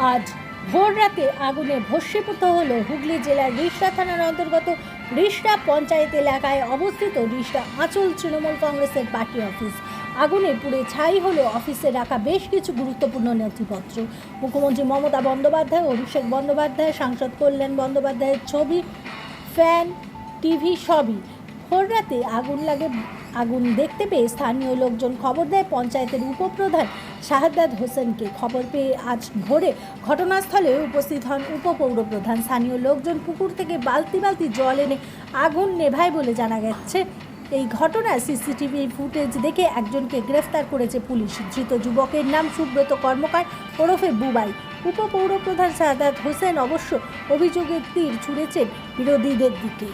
রাতে আগুনে ভস্মীভূত হল হুগলি জেলার রিষ্টা থানার অন্তর্গত রিষ্টা পঞ্চায়েত এলাকায় অবস্থিত রিষ্টা আঁচল তৃণমূল কংগ্রেসের পার্টি অফিস। আগুনে পুড়ে ছাই হলো অফিসে রাখা বেশ কিছু গুরুত্বপূর্ণ নথিপত্র। মুখ্যমন্ত্রী মমতা বন্দ্যোপাধ্যায়, অভিষেক বন্দ্যোপাধ্যায়, সাংসদ কল্যাণ বন্দ্যোপাধ্যায়ের ছবি, ফ্যান, টিভি সবই। ভোর রাতে আগুন লাগে, আগুন দেখতে পেয়ে স্থানীয় লোকজন খবর দেয় পঞ্চায়েতের উপপ্রধান শাহাদাত হোসেনকে খবর পেয়ে আজ ভোরে ঘটনাস্থলে উপস্থিত হন উপপৌরপ্রধান। স্থানীয় লোকজন পুকুর থেকে বালতি বালতি জল এনে আগুন নেভায় বলে জানা গেছে। এই ঘটনার সিসিটিভি ফুটেজ দেখে একজনকে গ্রেফতার করেছে পুলিশ। ধৃত যুবকের নাম সুব্রত কর্মকার, ওরফে বুবাই। উপপৌরপ্রধান শাহাদাত হোসেন অবশ্য অভিযোগের তীর ছুঁড়েছেন বিরোধীদের দিকে।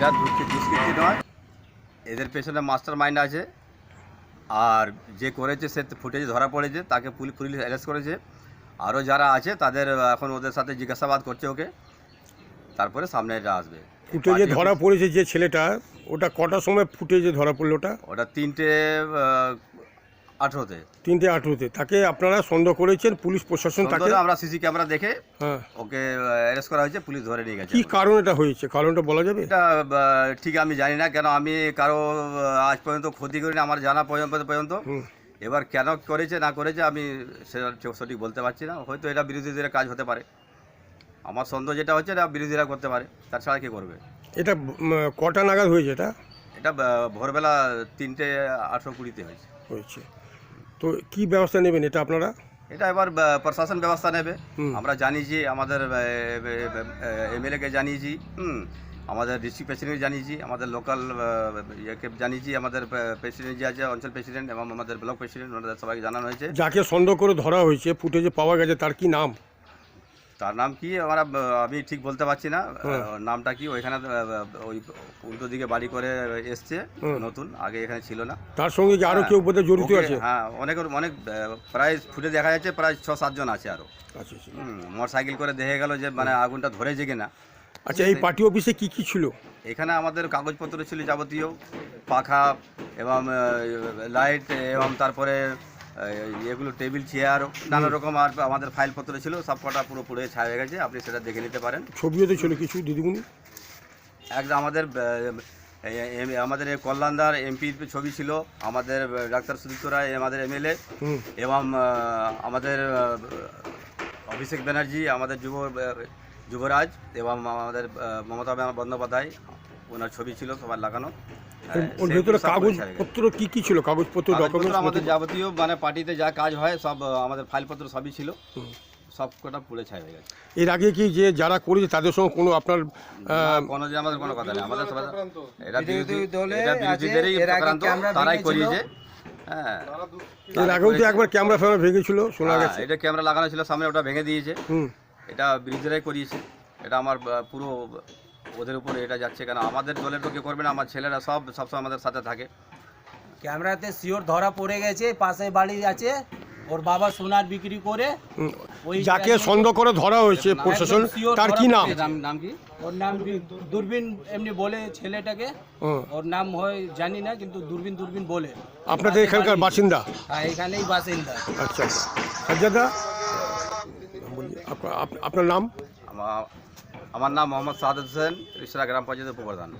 যা দুঃখী- দুষ্কৃতি নয়। এদের পেছনে মাস্টার মাইন্ড আছে। আর যে করেছে সে ফুটেজে ধরা পড়েছে তাকে পুলিশ পুলিশ অ্যারেস্ট করেছে। আরও যারা আছে তাদের এখন ওদের সাথে জিজ্ঞাসাবাদ করছে ওকে। তারপরে সামনে এটা আসবে। ফুটেজে ধরা পড়েছে যে ছেলেটা ওটা কটার সময় ফুটেজে ধরা পড়ল ওটা? ওটা তিনটে আঠেরোতে। তিনটে আঠেরোতে। তাকে আপনারা সন্দেহ করেছেন পুলিশ প্রশাসন তাকে আমরা সিসি ক্যামেরা দেখে হ্যাঁ। ওকে অ্যারেস্ট করা হয়েছে পুলিশ ধরে নিয়ে গেছে। কি কারণ এটা হয়েছে? কারণটা বলা যাবে? এটা ঠিক আমি জানি না কেন আমি কারও আজ পর্যন্ত ক্ষতি করিনি আমার জানা পর্যন্ত পর্যন্ত। এবার কেন করেছে না করেছে আমি সেটা ঠিক সঠিক বলতে পারছি না। হয়তো এটা বিরোধীদের কাজ হতে পারে। আমার সন্দেহ যেটা হচ্ছে এটা বিরোধীরা করতে পারে। তাছাড়া কি করবে? এটা কটা নাগাদ হয়েছে এটা? এটা ভোরবেলা তিনটে আটশো কুড়িতে হয়েছে। হয়েছে। তো কি ব্যবস্থা নেবেন এটা আপনারা? এটা এবার প্রশাসন ব্যবস্থা নেবে। আমরা জানিয়েছি আমাদের এমএলএকে জানিয়েছি হুম। আমাদের ডিস্ট্রিক্ট প্রেসিডেন্ট জানিয়েছি আমাদের লোকাল ইয়েকে জানিয়েছি আমাদের প্রেসিডেন্ট যে আছে অঞ্চল প্রেসিডেন্ট এবং আমাদের ব্লক প্রেসিডেন্ট ওনাদের সবাইকে জানানো হয়েছে। যাকে সন্দেহ করে ধরা হয়েছে ফুটেজে পাওয়া গেছে তার কি নাম? তার নাম কি? আমরা আমি ঠিক বলতে পারছি না। নামটা কি? ওইখানে ওই উল্টো দিকে বাড়ি করে এসছে নতুন আগে এখানে ছিল না। তার সঙ্গে কি আরও হ্যাঁ, কেউ বোধহয় জড়িত আছে? হ্যাঁ অনেক অনেক প্রায় ফুটে দেখা যাচ্ছে প্রায় ছ সাতজন আছে আরও আচ্ছা আচ্ছা। মোটর সাইকেল করে দেখে গেল যে মানে আগুনটা ধরেছে কিনা। আচ্ছা এই পার্টি অফিসে কি কি ছিল? এখানে আমাদের কাগজপত্র ছিল যাবতীয় পাখা এবং লাইট এবং তারপরে এগুলো টেবিল চেয়ার নানা রকম আর আমাদের ফাইলপত্র ছিল সব কটা পুরো পুড়ে ছায়া হয়ে গেছে আপনি সেটা দেখে নিতে পারেন। ছবিও তো ছিল কিছু দিদিমণি? একদম আমাদের আমাদের কল্যাণদার এমপির ছবি ছিল আমাদের ডাক্তার সুদীপ্ত রায় আমাদের এমএলএ এবং আমাদের অভিষেক ব্যানার্জি আমাদের যুব যুবরাজ এবং আমাদের মমতা বন্দ্যোপাধ্যায় ওনার ছবি ছিল সবার লাগানো। ওর ভেতরে হয়ে গেছে। কাগজপত্র কি কি ছিল? কাগজপত্র ডকুমেন্টস আমাদের যাবতীয় মানে পার্টিতে যা কাজ হয় সব আমাদের ফাইলপত্র সবই ছিল। সব কটা পুড়ে ছাই হয়ে গেছে। এর আগে কি যে যারা করেছে তাদের সঙ্গে কোনো আপনার কোনো যে আমাদের কোনো কথা নেই। আমাদের সবাই এটা বিরোধী দলে বিরোধীদেরই ক্যামেরা তারাই করিয়েছে। হ্যাঁ। এর আগেও তো একবার ক্যামেরা ফ্যামেরা ভেঙেছিল শোনা হ্যাঁ, গেছে। এটা ক্যামেরা লাগানো ছিল সামনে ওটা ভেঙে দিয়েছে। হুম। এটা বিরোধীরাই করিয়েছে। এটা আমার পুরো ওদের উপরে এটা যাচ্ছে কেন? আমাদের দলের তো কেউ করবে না আমার ছেলেরা সব সবসময় আমাদের সাথে থাকে। ক্যামেরাতে শিওর ধরা পড়ে গেছে পাশে বাড়ি আছে ওর বাবা সোনার বিক্রি করে ওই যাকে সন্দেহ করে ধরা হয়েছে প্রশাসন তার কি নাম? নাম কি? ওর নাম দূরবীন এমনি বলে ছেলেটাকে? ওর নাম হয় জানি না কিন্তু দূরবীন দূরবীন বলে। আপনাদের এখানকার বাসিন্দা? হ্যাঁ এখানেই বাসিন্দা। আচ্ছা আচ্ছা। সাজ্জাদা? বলি, আপনা- আপ- আপনার নাম? আমার নাম মোহাম্মদ সাদ হোসেন রিসরা গ্রাম পঞ্চায়েতের উপপ্রধান।